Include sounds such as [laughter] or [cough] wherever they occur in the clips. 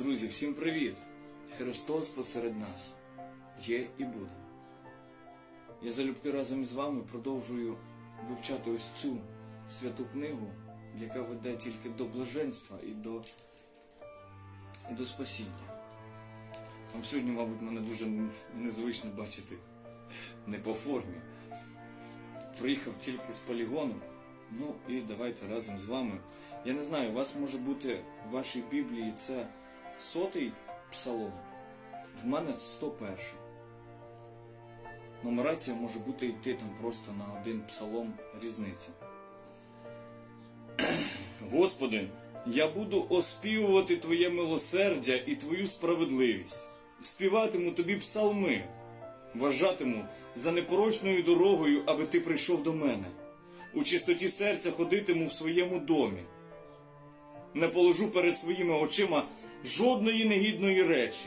Друзі, всім привіт! Христос посеред нас є і буде. Я залюбки разом із вами продовжую вивчати ось цю святу книгу, яка веде тільки до блаженства і до, і до спасіння. Вам сьогодні, мабуть, мене дуже незвично бачити не по формі. Приїхав тільки з полігону. Ну і давайте разом з вами. Я не знаю, у вас може бути в вашій Біблії це сотий псалом, в мене 101. Нумерація може бути йти там просто на один псалом різниця. [clears throat] Господи, я буду оспівувати Твоє милосердя і Твою справедливість, співатиму Тобі псалми, вважатиму за непорочною дорогою, аби Ти прийшов до мене. У чистоті серця ходитиму в своєму домі. Не положу перед своїми очима жодної негідної речі.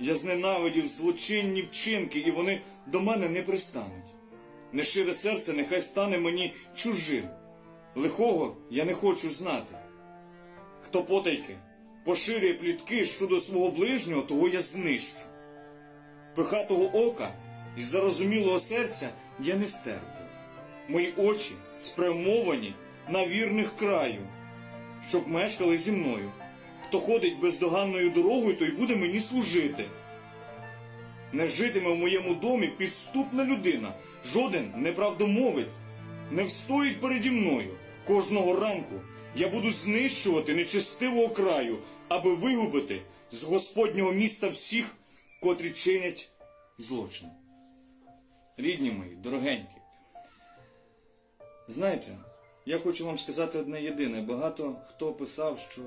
Я зненавидів злочинні вчинки, і вони до мене не пристануть. Нещире серце нехай стане мені чужим. Лихого я не хочу знати. Хто потайки поширює плітки щодо свого ближнього, того я знищу. Пихатого ока і зарозумілого серця я не стерплю. Мої очі спрямовані на вірних краю, щоб мешкали зі мною. Хто ходить бездоганною дорогою, той буде мені служити. Не житиме в моєму домі підступна людина, жоден неправдомовець не встоїть переді мною. Кожного ранку я буду знищувати нечестивого краю, аби вигубити з Господнього міста всіх, котрі чинять злочин. Рідні мої, дорогенькі, знаєте, я хочу вам сказати одне єдине. Багато хто писав, що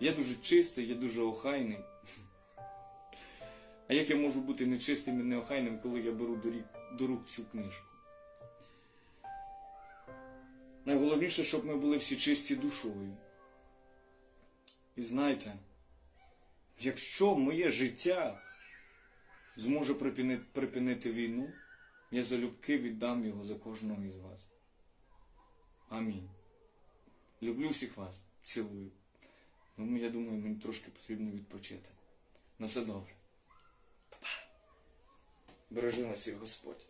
я дуже чистий, я дуже охайний. А як я можу бути нечистим і неохайним, коли я беру до, рук цю книжку? Найголовніше, щоб ми були всі чисті душою. І знаєте, якщо моє життя зможе припинити, війну, я залюбки віддам його за кожного із вас. Амінь. Люблю всіх вас, цілую. Ну, я думаю, мені трошки потрібно відпочити. На все добре. Па-па. Бережи нас і Господь.